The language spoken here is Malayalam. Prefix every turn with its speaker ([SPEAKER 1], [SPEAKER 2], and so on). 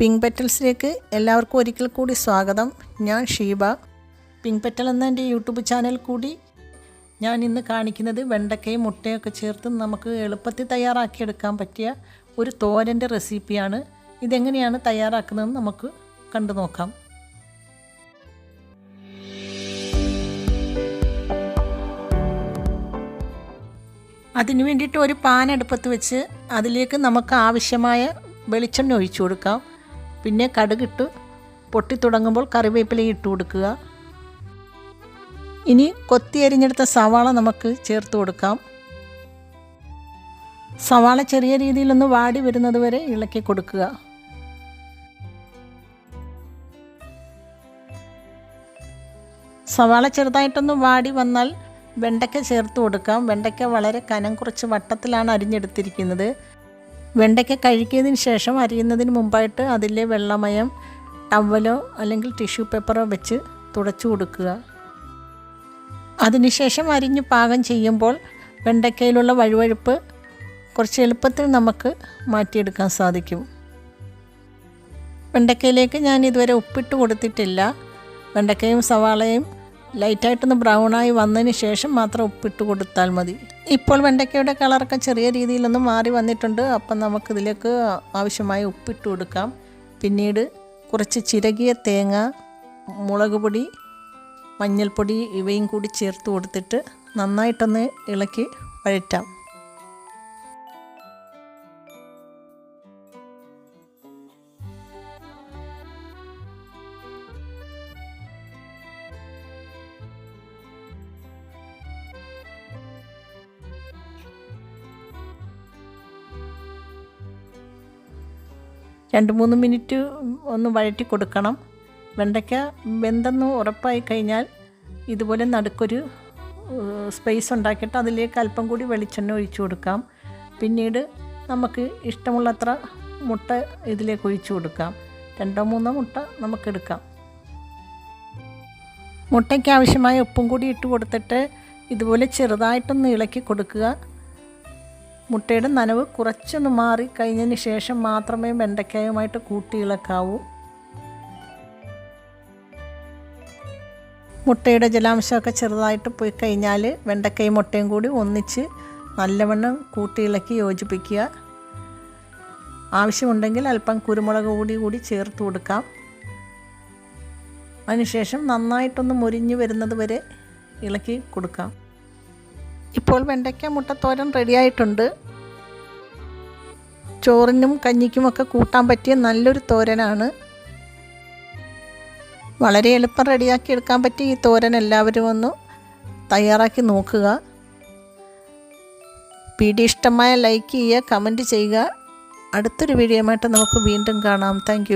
[SPEAKER 1] പിങ്ക് പെറ്റൽസിലേക്ക് എല്ലാവർക്കും ഒരിക്കൽ കൂടി സ്വാഗതം. ഞാൻ ഷീബ. പിങ്ക് പെറ്റൽ എന്ന എന്റെ യൂട്യൂബ് ചാനൽ കൂടി ഞാൻ ഇന്ന് കാണിക്കുന്നത് വെണ്ടക്കയും മുട്ടയൊക്കെ ചേർത്ത് നമുക്ക് എളുപ്പത്തിൽ തയ്യാറാക്കിയെടുക്കാൻ പറ്റിയ ഒരു തോരന്റെ റെസിപ്പിയാണ്. ഇതെങ്ങനെയാണ് തയ്യാറാക്കുന്നതെന്ന് നമുക്ക് കണ്ടു നോക്കാം. അതിനു വേണ്ടിയിട്ട് ഒരു പാൻ അടുപ്പത്ത് വെച്ച് അതിലേക്ക് നമുക്ക് ആവശ്യമായ വെളിച്ചെണ്ണ ഒഴിച്ചു കൊടുക്കാം. പിന്നെ കടുകിട്ട് പൊട്ടിത്തുടങ്ങുമ്പോൾ കറിവേപ്പില ഇട്ട് കൊടുക്കുക. ഇനി കൊത്തി അരിഞ്ഞെടുത്ത സവാള നമുക്ക് ചേർത്ത് കൊടുക്കാം. സവാള ചെറിയ രീതിയിലൊന്ന് വാടി വരുന്നത് വരെ ഇളക്കി കൊടുക്കുക. സവാള ചെറുതായിട്ടൊന്ന് വാടി വന്നാൽ വെണ്ടയ്ക്ക ചേർത്ത് കൊടുക്കാം. വെണ്ടയ്ക്ക വളരെ കനം കുറച്ച് വട്ടത്തിലാണ് അരിഞ്ഞെടുത്തിരിക്കുന്നത്. വെണ്ടയ്ക്ക കഴുകിയതിന് ശേഷം അരിയുന്നതിന് മുമ്പായിട്ട് അതിലെ വെള്ളമയം ടവലോ അല്ലെങ്കിൽ ടിഷ്യൂ പേപ്പറോ വെച്ച് തുടച്ചു കൊടുക്കുക. അതിനുശേഷം അരിഞ്ഞ് പാകം ചെയ്യുമ്പോൾ വെണ്ടയ്ക്കയിലുള്ള വഴുവഴുപ്പ് കുറച്ച് എളുപ്പത്തിൽ നമുക്ക് മാറ്റിയെടുക്കാൻ സാധിക്കും. വെണ്ടയ്ക്കയിലേക്ക് ഞാൻ ഇതുവരെ ഉപ്പിട്ട് കൊടുത്തിട്ടില്ല. വെണ്ടയ്ക്കയും സവാളയും ലൈറ്റായിട്ടൊന്ന് ബ്രൗണായി വന്നതിന് ശേഷം മാത്രം ഉപ്പിട്ട് കൊടുത്താൽ മതി. ഇപ്പോൾ വെണ്ടയ്ക്കയുടെ കളറൊക്കെ ചെറിയ രീതിയിലൊന്നും മാറി വന്നിട്ടുണ്ട്. അപ്പം നമുക്കിതിലേക്ക് ആവശ്യമായ ഉപ്പിട്ട് കൊടുക്കാം. പിന്നീട് കുറച്ച് ചിരകിയ തേങ്ങ മുളക് പൊടി മഞ്ഞൾപ്പൊടി ഇവയും കൂടി ചേർത്ത് കൊടുത്തിട്ട് നന്നായിട്ടൊന്ന് ഇളക്കി വഴറ്റാം. രണ്ട് മൂന്ന് മിനിറ്റ് ഒന്ന് വഴറ്റി കൊടുക്കണം. വെണ്ടയ്ക്ക വെന്തെന്ന് ഉറപ്പായി കഴിഞ്ഞാൽ ഇതുപോലെ നടുക്കൊരു സ്പേസ് ഉണ്ടാക്കിയിട്ട് അതിലേക്ക് അല്പം കൂടി വെളിച്ചെണ്ണ ഒഴിച്ചു കൊടുക്കാം. പിന്നീട് നമുക്ക് ഇഷ്ടമുള്ളത്ര മുട്ട ഇതിലേക്ക് ഒഴിച്ചു കൊടുക്കാം. രണ്ടോ മൂന്നോ മുട്ട നമുക്കെടുക്കാം മുട്ടയ്ക്ക് ആവശ്യമായ ഉപ്പും കൂടി ഇട്ട് കൊടുത്തിട്ട് ഇതുപോലെ ചെറുതായിട്ടൊന്ന് ഇളക്കി കൊടുക്കുക. മുട്ടയുടെ നനവ് കുറച്ചൊന്ന് മാറി കഴിഞ്ഞതിന് ശേഷം മാത്രമേ വെണ്ടയ്ക്കായുമായിട്ട് കൂട്ടി ഇളക്കാവൂ. മുട്ടയുടെ ജലാംശമൊക്കെ ചെറുതായിട്ട് പോയി കഴിഞ്ഞാൽ വെണ്ടക്കയും മുട്ടയും കൂടി ഒന്നിച്ച് നല്ലവണ്ണം കൂട്ടി ഇളക്കി യോജിപ്പിക്കുക. ആവശ്യമുണ്ടെങ്കിൽ അല്പം കുരുമുളക് കൂടി കൂടി ചേർത്ത് കൊടുക്കാം. അതിനുശേഷം നന്നായിട്ടൊന്ന് മുരിഞ്ഞ് വരുന്നത് വരെ ഇളക്കി കൊടുക്കാം. ഇപ്പോൾ വെണ്ടയ്ക്ക മുട്ടത്തോരൻ റെഡിയായിട്ടുണ്ട് ചോറിനും കഞ്ഞിക്കുമൊക്കെ കൂട്ടാൻ പറ്റിയ നല്ലൊരു തോരനാണ്. വളരെ എളുപ്പം റെഡിയാക്കി എടുക്കാൻ പറ്റിയ ഈ തോരൻ എല്ലാവരും ഒന്ന് തയ്യാറാക്കി നോക്കുക. വീഡിയോ ഇഷ്ടമായ ലൈക്ക് ചെയ്യുക കമന്റ് ചെയ്യുക. അടുത്തൊരു വീഡിയോയുമായിട്ട് നമുക്ക് വീണ്ടും കാണാം. താങ്ക്